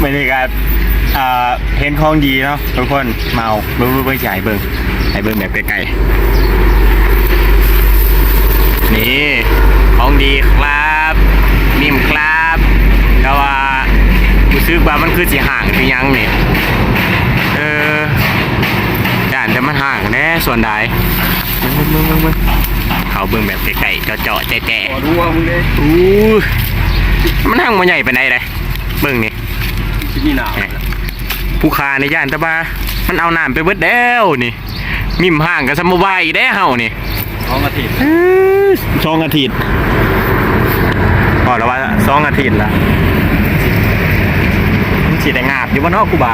ไม่ได้การอ่าเห็นของดีเนาะทุกคนเมาเบิ้งเบิ้งเบิ้งใหญ่เบิ้งให้เบิ้งแบบไกลๆนี่ของดีครับนิ่มครับแต่ว่ารู้สึกว่ามันคือสีห่างคือหยังเนี่ยเออด่านแต่มันห่างแน่ส่วนใดมึงมึงมึงมึงเขาเบิ้งแบบไกลๆเจาะๆแจ๊ะขอดูว่ามึงเลยๆอู้มันห่างมาใหญ่ไปไหนเลยเบิ้งนี่ ที่นี่หนาวผู้ค้าในย่านตะบามันเอาน้ำไปเบิดแล้วนี่ มิมห่างกับสมุบายอีกได้เฮานี่ท้องอาทิตย์สองอาทิตย์พอแล้วว่าสองอาทิตย์ละมันสีแดงงาบอยู่บนนอกกูบา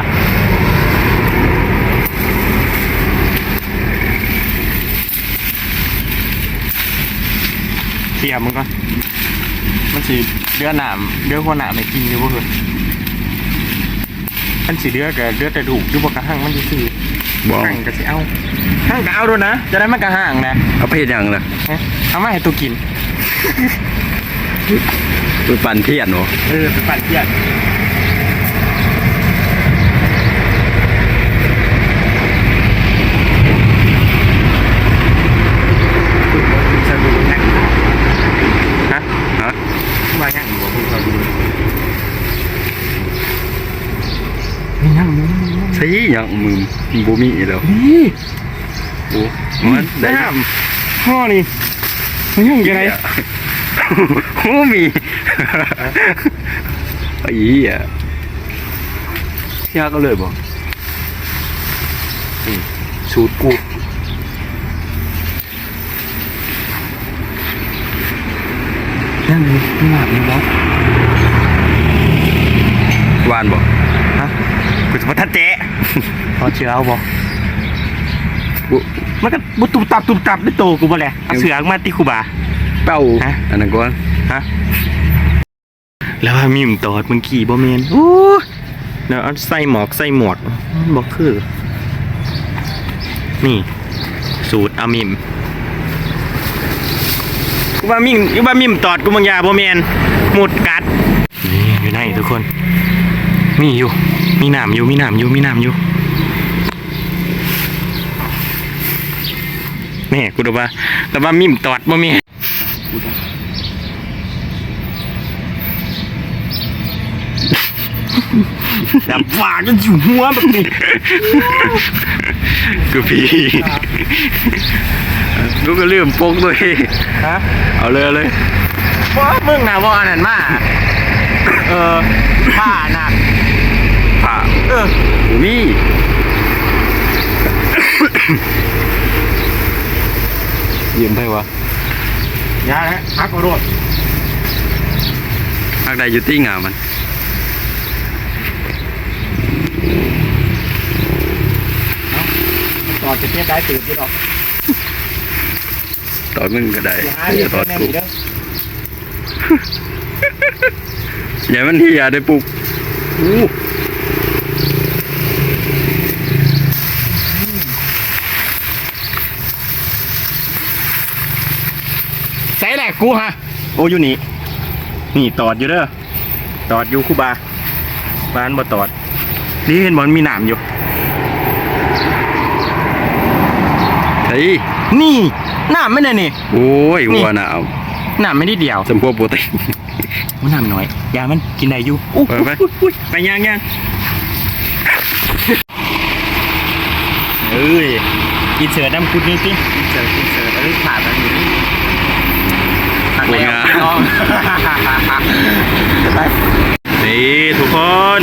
เทียบมึงก่อนมันสีเลือดหนามเลือดหัวหนามไม่กินอยู่บ่คือ มันสีเลือดกับเลือดแต่ถูกอยู่บ่กระหังมันซื่อๆบ่ห่างก็สิเอาห่างก็เอาด้วยนะ จะได้มันกระห่างนะเอาไปเฮ็ดหยังล่ะเอ๊ะเอามาให้ตัวกินไปปั่นเทียนบ่เออไปปั่นเทียนฮะ ฮะ มาอย่างบ่พูดเขาดูไม่ยังไม่ยังไม่ยัง ใช่หยังมึงบ่มีแล้วนี่โอ้มันได้น้ำพ่อนี่ไม่ยังยังไงโอ้มีไอ้เหี้ยเชี่ยก็เลยบ่อืมสูตรกูนั่นเลยนี่หนาบนี่บอสหวานบ่ฮะ กูจะมาทัดเจ๊พอเชื่อเอาบอบ่มันก็บุตุบตับตุบตับด้วยโตกูบ่แหละเอาเสือกมาตีคูบาเป้าฮะอันนั้นก่อนฮะแล้วว่ามีมตอดมึงขี่บ่เมนโอ้ยเดี๋ยวเอาใส่หมอกใส่หมวกบอกคือ นี่ สูตรอามิมกูว่ามิมกูว่ามิมตอดกูบางอยาบ่เมนหมุดกัดนี่อยู่ไหนทุกคนมีอยู่ มีหนามอยู่มีหนามอยู่มีหนามอยู่นี่กูดูว่าแต่ว่ามิมตอดบ่มีดับฝาจนอยู่หัวแบบนี้คือพี่กูก็ลืมปกด้วยฮะเอาเลยเอาเลยว่ามึงนะว่าอันนั้นมาเออผ้านะ ผ่าเออบ่มียืมไปวะยาแล้วพักกระโดดอักใดอยู่ที่งามันต่อจะเทียบได้ตื่นยี่หรอกตอนมึงก็ได้อย่าหาอเรื่ย่าตอดแน่กูๆเด้ออย่ามันเฮียได้ปลุกอู้ ใส่แหละกูฮะโอ้อยู่นี่นี่ตอดอยู่เด้อตอดอยู่คู่บาบ้านบ่ตอดนี่เห็นบอลมีหนามอยู่เฮ้ยนี่หนามไม่ได้นี่โอ้ยนี่วัวหนาวหนามไม่ได้เดียวสมพวกโปรตีนมันหนามน้อยยามันกินได้อยู่อู้ไปไปอุ๊ยอุ๊ยไปย่างย่างเอ้ยกินเสือดำกุดนี่สิกินเสือกินเสือเอ้ยขาดมันอยู่นี่ หักแล้วพี่น้องนี่ทุกคน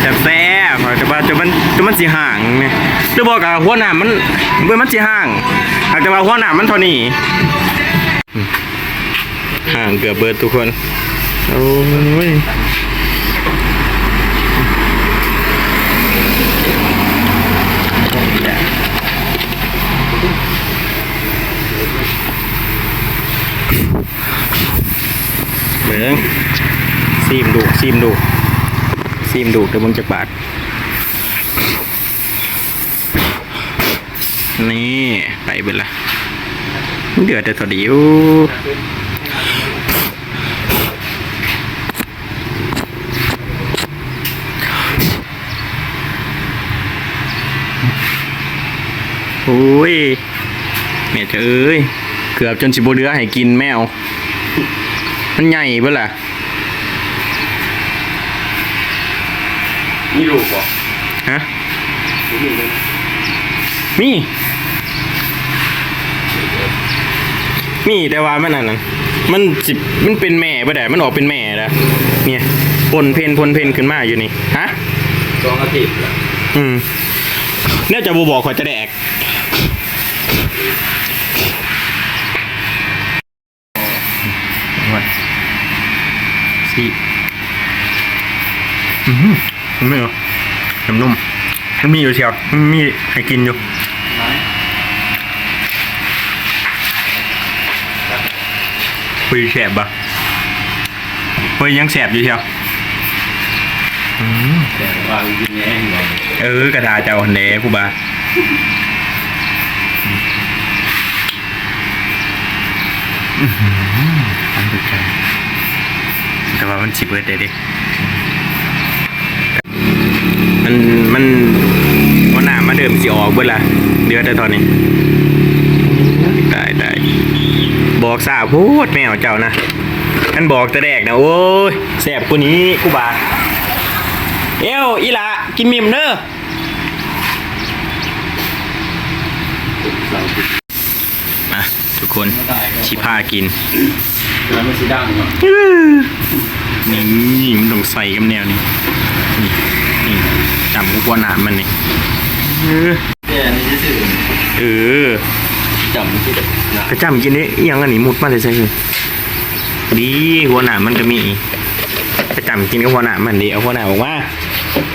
แซ่บแซ่บจะว่าจะมันจะมันสีห่างเนี่ยจะบอกกับหัวหน้ามันเมื่อมันสีห่างอากแต่ว่าหัวหน้ามันเท่านี้ห่างเกือบเบิดทุกคนโอ้ย เบิงซีมดูซีมดูซีมดูเดี๋ยวมึงจะบาดนี่ไปเบิดละเดือดแต่สดีอยู่โอ้ยแม่เจ้เอ้ย เกือบจนสิบโบเดือให้กินแมว มันใหญ่เปล่านี่ลูกบ่ฮะนี่เลยมี มีแต่ว่ามันอันนั้นมันสิมันเป็นแม่ปะแต่มันออกเป็นแม่แล้วเนี่ยพนเพนพนเพนขึ้นมาอยู่นี่ ฮะสองอาทิตย์ละอืมเนี่ยจะบูบอกขอยจะแดก สิอืมมันไม่เหรอน้ำนุ่มมันมีอยู่เชียวมันมีให้กินอยู่ไหนคุยแสบปะเฮ้ยยังแสบอยู่เชียวอืมแต่ว่ากินแน่นอนเออกระดาเจ้าหันเดกูบาอื้อหืออันดุจัง แต่ว่ามันสิเบิดได้ดิมันมันวันหน้ามาเดิมสิออกเบิดละเดือดแต่ตอนนี้ตายตายบอกสาพูดแมวเจ้านะท่านบอกแต่แรกนะโอ้ยแสบกว่านี้กูบาเอ้วอีหละกินมิมเด้อเราติดมา ทุกคนไม่ได้ก็ชิผ้ากินแล้วไม่สีดังเนาะนี่มันต้องใส่กับแนวนี้นี่นี่จำกูกว่าหนามมันนี่เออแต่นี่จะสื่อเออจำที่แบบนะกระจำกินนี่อิหยังอันนี้มุดมาเลยใช่ไหมดีหัวหนามมันก็มีกระจำกินกับหัวหนามมันดีเอาหัวหนามออกมา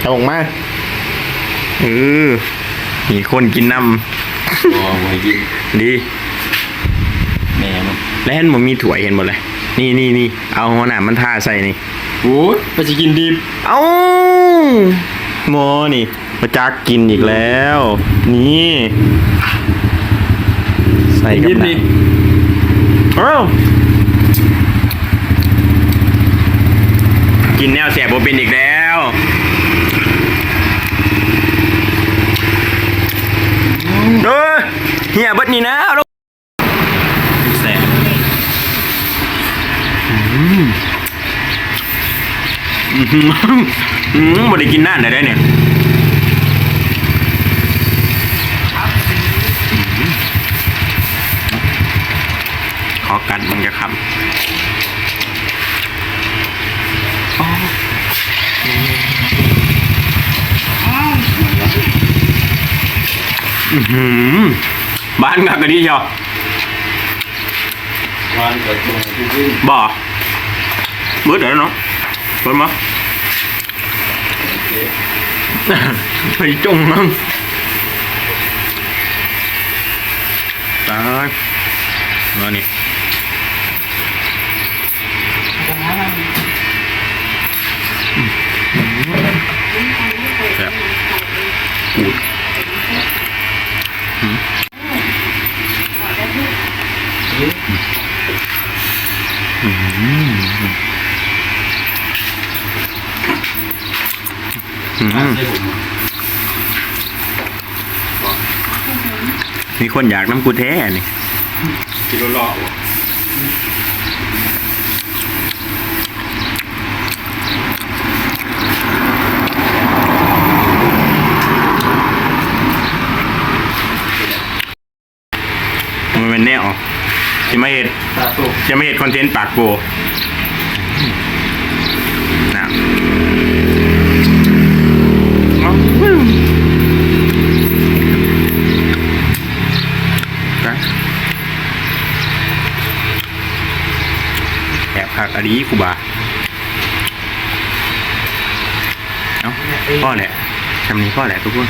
เอาออกมาเออมีคนกินน้มองไว้กินำดี แม่มันแล้วเห็นมันมีถั่วยเห็นหมดเลย นี่นี่นี่เอาหัวหนามมันท่าใส่นี่โอ้ยไปจะกินดิบเอาโมนี่มาจักกินอีกแล้ว นี่ ใส่กับดิบหนันี่งเอ้ากินแนวแสบโบเป็นอีกแล้วเอ้ยเฮียเบัดนี่นะเอาลงแสบอืมอืมอืม บ่ได้กินนานได้เนี่ยขอกัดมึงจะคำอ๋ออื้อหือบ้านกักกะดีเชียววันกิดตรงที่ขึ้นบ่ เบิดเดี๋ยวเนาะเบิดมั้ ไปจงมั้งตายมานี่แบบปูดหืมอืมอืม ให้ผม มีคนอยากน้ำกูแท้นี่กินรอๆวะมันเป็นแนวจะไม่เห็นตาตุกจะไม่เห็นคอนเทนต์ปากโกนะเอาวิวนะ แอบผักอดีกูบาเนาะพ่อแหละทำนี้พ่อแหละทุกคน